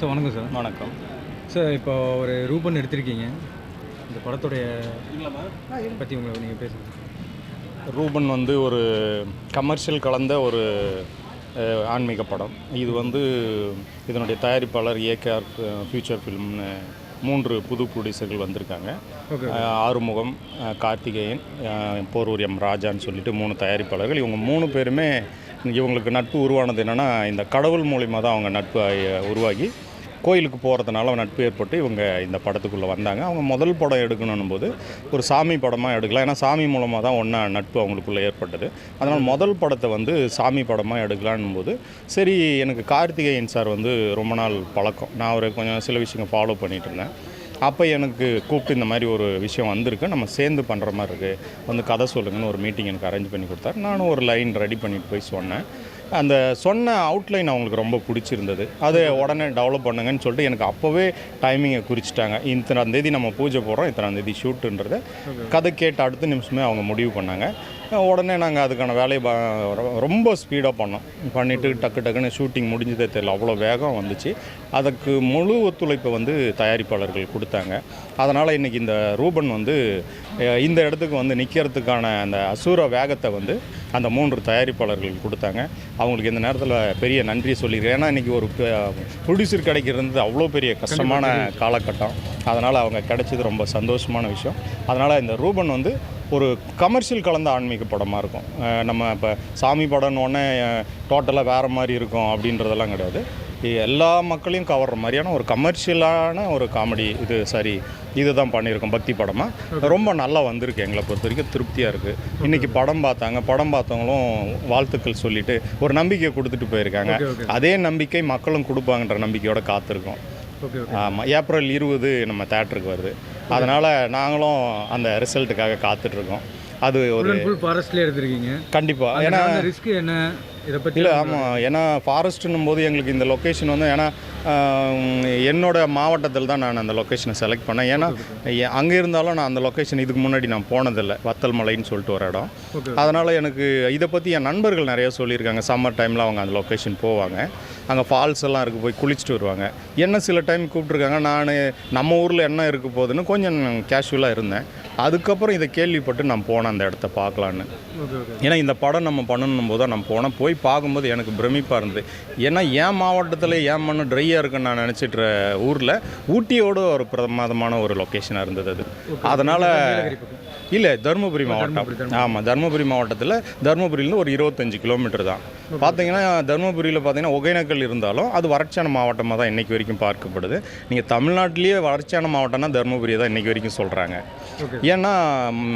Sir வணக்கம் sir. வணக்கம். Sir இப்போ ஒரு ரூபன் எடுத்திருக்கீங்க. இந்த படத்துடைய பற்றி உங்களை நீங்கள் பேசுங்க. ரூபன் வந்து ஒரு கமர்ஷியல் கலந்த ஒரு ஆன்மீக படம். இது வந்து இதனுடைய தயாரிப்பாளர் ஏகேஆர் ஃபியூச்சர் ஃபிலிம்னு மூன்று புது ப்ரொடியூசர்கள் வந்திருக்காங்க. ஆறுமுகம் கார்த்திகேயன் போரூர் எம் ராஜான்னு சொல்லிட்டு மூணு தயாரிப்பாளர்கள். இவங்க மூணு பேருமே இவங்களுக்கு நட்பு உருவானது என்னென்னா இந்த கடவுள் மூலிமா தான் அவங்க நட்பு உருவாகி கோயிலுக்கு போகிறதுனால நட்பு ஏற்பட்டு இவங்க இந்த படத்துக்குள்ளே வந்தாங்க. அவங்க முதல் படம் எடுக்கணும் போது ஒரு சாமி படமாக எடுக்கலாம். ஏன்னா சாமி மூலமாக தான் ஒன்றா நட்பு அவங்களுக்குள்ளே ஏற்பட்டது. அதனால் முதல் படத்தை வந்து சாமி படமாக எடுக்கலான் போது சரி எனக்கு கார்த்திகேயன் சார் வந்து ரொம்ப நாள் பழக்கம். நான் ஒரு கொஞ்சம் சில விஷயங்கள் ஃபாலோ பண்ணிகிட்டு இருந்தேன் அப்போ எனக்கு கூப்பிட்டு இந்த மாதிரி ஒரு விஷயம் வந்திருக்கு. நம்ம சேர்ந்து பண்ணுற மாதிரி இருக்குது வந்து கதை சொல்லுங்கன்னு ஒரு மீட்டிங் எனக்கு அரேஞ்ச் பண்ணி கொடுத்தாரு. நானும் ஒரு லைன் ரெடி பண்ணிட்டு போய் சொன்னேன். அந்த சொன்ன அவுட்லைன் அவங்களுக்கு ரொம்ப பிடிச்சிருந்தது. அதை உடனே டெவலப் பண்ணுங்கன்னு சொல்லிட்டு எனக்கு அப்போவே டைமிங்கை குறிச்சிட்டாங்க. இத்தனாம் தேதி நம்ம பூஜை போடுறோம் இத்தனாம் தேதி ஷூட்டுன்றதை கதை கேட்ட அடுத்த நிமிஷமே அவங்க முடிவு பண்ணாங்க. உடனே நாங்கள் அதுக்கான வேலையை ரொம்ப ஸ்பீடாக பண்ணோம். பண்ணிவிட்டு டக்கு டக்குன்னு ஷூட்டிங் முடிஞ்சதே தெரியல. அவ்வளோ வேகம் வந்துச்சு. அதுக்கு முழு ஒத்துழைப்பை வந்து தயாரிப்பாளர்கள் கொடுத்தாங்க. அதனால் இன்றைக்கி இந்த ரூபன் வந்து இந்த இடத்துக்கு வந்து நிற்கிறதுக்கான அந்த அசூர வேகத்தை வந்து அந்த மூன்று தயாரிப்பாளர்கள் கொடுத்தாங்க. அவங்களுக்கு இந்த நேரத்தில் பெரிய நன்றி சொல்லியிருக்கேன் ஏன்னா இன்றைக்கி ஒரு ப்ரொடியூசர் கிடைக்கிறது அவ்வளோ பெரிய கஷ்டமான காலகட்டம். அதனால் அவங்க கிடைச்சது ரொம்ப சந்தோஷமான விஷயம். அதனால் இந்த ரூபன் வந்து ஒரு கமர்ஷியல் கலந்த ஆன்மீக படமாக இருக்கும். நம்ம இப்போ சாமி படம்னோடனே டோட்டலாக வேறு மாதிரி இருக்கும் அப்படின்றதெல்லாம் கிடையாது. இது எல்லா மக்களையும் கவர்ற மாதிரியான ஒரு கமர்ஷியலான ஒரு காமெடி இது சரி இதுதான் பண்ணியிருக்கோம் பக்தி படமாக ரொம்ப நல்லா வந்திருக்கு. எங்களை பொறுத்த வரைக்கும் திருப்தியாக இருக்குது இன்றைக்கி படம் பார்த்தாங்க. படம் பார்த்தவங்களும் வாழ்த்துக்கள் சொல்லிட்டு ஒரு நம்பிக்கை கொடுத்துட்டு போயிருக்காங்க. அதே நம்பிக்கை மக்களும் கொடுப்பாங்கன்ற நம்பிக்கையோட காத்திருக்கோம். ஆமாம் ஏப்ரல் இருபது நம்ம தேட்டருக்கு வருது. அதனால் நாங்களும் அந்த ரிசல்ட்டுக்காக காத்துட்ருக்கோம் அது ஒரு ஃபுல் ஃபாரஸ்ட்லேயே எடுத்திருக்கீங்க. கண்டிப்பாக ஏன்னா ரிஸ்க் என்ன? இதை பற்றி இல்லை ஆமாம் ஏன்னா ஃபாரஸ்ட்டுன்னும் போது எங்களுக்கு இந்த லொக்கேஷன் வந்து ஏன்னா என்னோட மாவட்டத்தில் தான் நான் அந்த லொக்கேஷனை செலக்ட் பண்ணேன். ஏன்னா அங்கே இருந்தாலும் நான் அந்த லொக்கேஷன் இதுக்கு முன்னாடி நான் போனதில்லை. வத்தல் மலைன்னு சொல்லிட்டு ஒரு இடம். அதனால் எனக்கு இதை பற்றி என் நண்பர்கள் நிறைய சொல்லியிருக்காங்க. சம்மர் டைமில் அவங்க அந்த லொக்கேஷன் போவாங்க. அங்கே ஃபால்ஸ் எல்லாம் இருக்குது போய் குளிச்சுட்டு வருவாங்க. என்ன சில டைம் கூப்பிட்ருக்காங்க நான் நம்ம ஊரில் என்ன இருக்க போகுதுன்னு கொஞ்சம் கேஷுவலாக இருந்தேன். அதுக்கப்புறம் இதை கேள்விப்பட்டு நான் போனேன் அந்த இடத்த பார்க்கலான்னு. ஏன்னா இந்த படம் நம்ம பண்ணணும் போது நான் போனேன். போய் பார்க்கும்போது எனக்கு பிரமிப்பாக இருந்தது. ஏன்னா என் மாவட்டத்தில் ஏன் மண்ணு ட்ரையாக இருக்குன்னு நான் நினச்சிட்டு ஊரில் ஊட்டியோட ஒரு பிரமாதமான ஒரு லொக்கேஷனாக இருந்தது அது. அதனால் இல்லை தருமபுரி மாவட்டம். ஆமாம் தருமபுரி மாவட்டத்தில் தருமபுரியிலேருந்து ஒரு இருபத்தஞ்சு கிலோமீட்டர் தான். பார்த்தீங்கன்னா தருமபுரியில் பார்த்தீங்கன்னா ஒகேனக்கல் இருந்தாலும் அது வறட்சியான மாவட்டமாக தான் இன்றைக்கி வரைக்கும் பார்க்கப்படுது. நீங்கள் தமிழ்நாட்டிலேயே வறட்சியான மாவட்டம்னா தருமபுரியை தான் இன்றைக்கி வரைக்கும் சொல்கிறாங்க ஏன்னா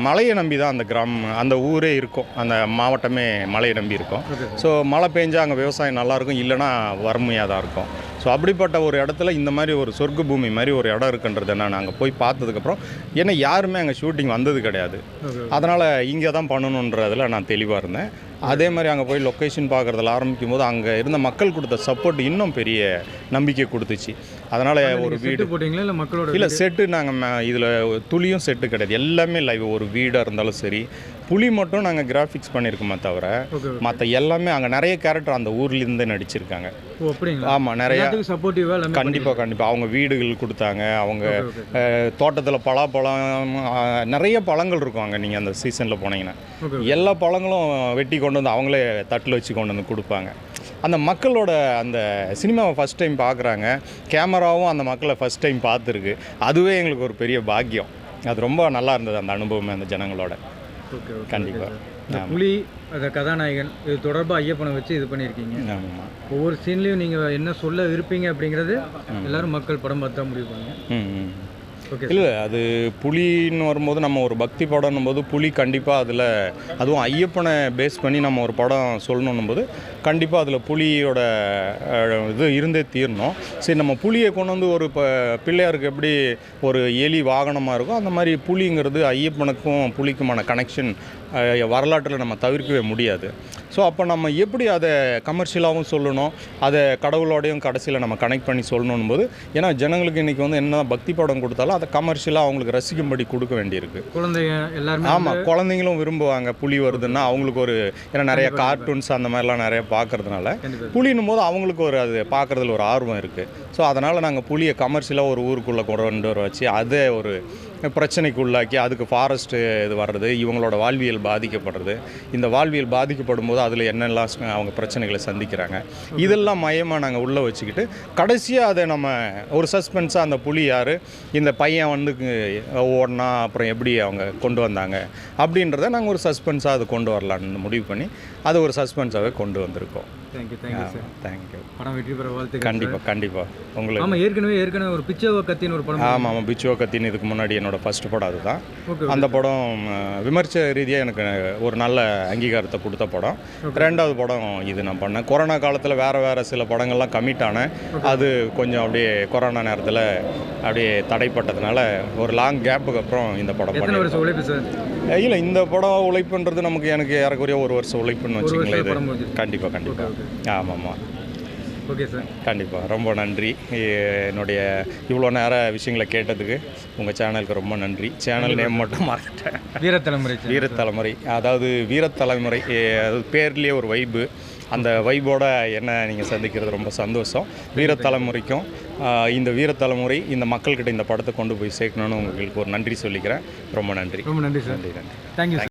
மழையை நம்பி தான் அந்த கிராமம் அந்த ஊரே இருக்கும். அந்த மாவட்டமே மழையை நம்பி இருக்கும். ஸோ மழை பெஞ்சா அங்கே விவசாயம் நல்லா இருக்கும். இல்லைன்னா வறுமையாக தான் இருக்கும். ஸோ அப்படிப்பட்ட ஒரு இடத்துல இந்த மாதிரி ஒரு சொர்க்க பூமி மாதிரி ஒரு இடம் இருக்குன்றது நான் அங்கே போய் பார்த்ததுக்கப்புறம் ஏன்னா யாருமே அங்கே ஷூட்டிங் வந்தது கிடையாது. அதனால் இங்கே தான் பண்ணணுன்றதில் நான் தெளிவாக இருந்தேன். அதே மாதிரி அங்கே போய் லொக்கேஷன் பார்க்குறதுல ஆரம்பிக்கும் போது அங்கே இருந்த மக்கள் கொடுத்த சப்போர்ட் இன்னும் பெரிய நம்பிக்கை கொடுத்துச்சு. அதனால் ஒரு வீடு போட்டிங்களா இல்லை மக்களோட இல்லை செட்டு நாங்கள் இதில் துளியும் செட்டு கிடையாது. எல்லாமே லைவ் ஒரு வீடாக இருந்தாலும் சரி புலி மட்டும் நாங்கள் கிராஃபிக்ஸ் பண்ணியிருக்கோமே தவிர மற்ற எல்லாமே அங்கே நிறைய கேரக்டர் அந்த ஊர்லேருந்து நடிச்சிருக்காங்க. ஆமாம் நிறைய சப்போர்ட்டிவாக கண்டிப்பாக கண்டிப்பாக அவங்க வீடுகள் கொடுத்தாங்க அவங்க தோட்டத்தில் பலாப்பழம் அஹ், நிறைய பழங்கள் இருக்கும் அங்கே நீங்கள் அந்த சீசனில் போனீங்கன்னா. எல்லா பழங்களும் வெட்டி கொண்டு வந்து அவங்களே தட்டில் வச்சு கொண்டு வந்து கொடுப்பாங்க. அந்த மக்களோட அந்த சினிமாவை ஃபஸ்ட் டைம் பார்க்குறாங்க கேமராவும் அந்த மக்களை ஃபஸ்ட் டைம் பார்த்துருக்கு. அதுவே எங்களுக்கு ஒரு பெரிய பாக்கியம். அது ரொம்ப நல்லா இருந்தது அந்த அனுபவமே அந்த ஜனங்களோட. ஓகே ஓகே கண்டிப்பா. இந்த புலி அந்த கதாநாயகன் இது தொடர்பாக ஐயப்பனை வச்சு இது பண்ணியிருக்கீங்க. ஆமாம் ஒவ்வொரு சீன்லேயும் நீங்கள் என்ன சொல்ல இருப்பீங்க அப்படிங்கிறது எல்லாரும் மக்கள் படம் பார்த்து தான் முடிவு பண்ணுங்க இல்லை அது புலின்னு வரும்போது நம்ம ஒரு பக்தி படம்னும் போது புலி கண்டிப்பாக அதில் அதுவும் ஐயப்பனை பேஸ் பண்ணி நம்ம ஒரு படம் சொல்லணும் போது கண்டிப்பாக அதில் புலியோட இது இருந்தே தீரணும். சரி நம்ம புலியை கொண்டு வந்து ஒரு இப்போ பிள்ளையாருக்கு எப்படி ஒரு எலி வாகனமாக இருக்கோ அந்த மாதிரி புலிங்கிறது ஐயப்பனுக்கும் புலிக்குமான கனெக்ஷன் வரலாற்றில் நம்ம தவிர்க்கவே முடியாது. ஸோ அப்போ நம்ம எப்படி அதை கமர்ஷியலாகவும் சொல்லணும்? அதை கடவுளோடையும் கடைசியில் நம்ம கனெக்ட் பண்ணி சொல்லணும் போது ஏன்னா ஜனங்களுக்கு இன்றைக்கி வந்து என்ன பக்தி படம் கொடுத்தாலும் அதை கமர்ஷியலாக அவங்களுக்கு ரசிக்கும்படி கொடுக்க வேண்டியிருக்கு. குழந்தைங்க எல்லாருமே ஆமாம் குழந்தைங்களும் விரும்புவாங்க. புலி வருதுன்னா அவங்களுக்கு ஒரு ஏன்னா நிறைய கார்ட்டூன்ஸ் அந்த மாதிரிலாம் நிறைய பார்க்கறதுனால. புலின்னும் போது அவங்களுக்கு ஒரு அது பார்க்குறதுல ஒரு ஆர்வம் இருக்குது ஸோ அதனால் நாங்கள் புலியை கமர்ஷியலாக ஒரு ஊருக்குள்ளே கொண்டு வர வச்சு அதை ஒரு பிரச்சனைக்கு உள்ளாக்கி அதுக்கு ஃபாரஸ்ட்டு இது வர்றது இவங்களோட வாழ்வியல் பாதிக்கப்படுறது. இந்த வாழ்வியல் பாதிக்கப்படும் போது அதில் என்னெல்லாம் அவங்க பிரச்சனைகளை சந்திக்கிறாங்க. இதெல்லாம் மையமாக நாங்கள் உள்ளே வச்சுக்கிட்டு கடைசியாக அதை நம்ம ஒரு சஸ்பென்ஸாக அந்த புலி யார் இந்த பையன் வந்து ஓடனா அப்புறம் எப்படி அவங்க கொண்டு வந்தாங்க அப்படின்றத நாங்கள் ஒரு சஸ்பென்ஸாக அது கொண்டு வரலான்னு முடிவு பண்ணி அதை ஒரு சஸ்பென்ஸாகவே கொண்டு வந்திருக்கோம். தேங்க்யூ தேங்க்யூ சார் தேங்க்யூ படம் வெற்றி பெற வாழ்த்துக்கள் கண்டிப்பாக கண்டிப்பாக உங்களுக்கு ஆமாம் ஏற்கனவே ஏற்கனவே ஒரு பிச்சைவ கத்தின்னு ஒரு படம் ஆமாம் ஆமாம் பிச்சுவ கத்தின்னு இதுக்கு முன்னாடி என்னோட ஃபர்ஸ்ட் படம் அதுதான். அந்த படம் அஹ், விமர்ச ரீதியாக எனக்கு ஒரு நல்ல அங்கீகாரத்தை கொடுத்த படம். ரெண்டாவது படம் இது நான் பண்ணேன். கொரோனா காலத்தில் வேறு வேறு சில படங்கள்லாம் கமிட் ஆனேன். அது கொஞ்சம் அப்படியே கொரோனா நேரத்தில் அப்படியே தடைப்பட்டதுனால ஒரு லாங் கேப்புக்கு அப்புறம் இந்த படம் சார் இல்லை இந்த படம் உழைப்புன்றது நமக்கு எனக்கு ஏறக்குறைய ஒரு வருஷம் உழைப்புன்னு வச்சுங்களேன் இது. முடிஞ்சிருச்சு. கண்டிப்பாக கண்டிப்பாக ஆமாம் ஆமாம் ஓகே சார். கண்டிப்பாக ரொம்ப நன்றி. என்னுடைய இவ்வளோ நேர விஷயங்களை கேட்டதுக்கு உங்கள் சேனலுக்கு ரொம்ப நன்றி. சேனல் நேம் மட்டும் மறந்துட்டேன் வீரத்தலைமுறை. வீரத்தலைமுறை அதாவது வீரத்தலைமுறை எ, அது பேர்லேயே ஒரு வைப்பு அந்த வைபோட என்ன நீங்கள் சந்திக்கிறது ரொம்ப சந்தோஷம். வீரத்தலைமுறைக்கும் இந்த வீரத்தலைமுறை இந்த மக்கள்கிட்ட இந்த படத்தை கொண்டு போய் சேர்க்கணும்னு உங்களுக்கு ஒரு நன்றி சொல்லிக்கிறேன். ரொம்ப நன்றி. ரொம்ப நன்றி சார். நன்றி நன்றி. தேங்க்யூ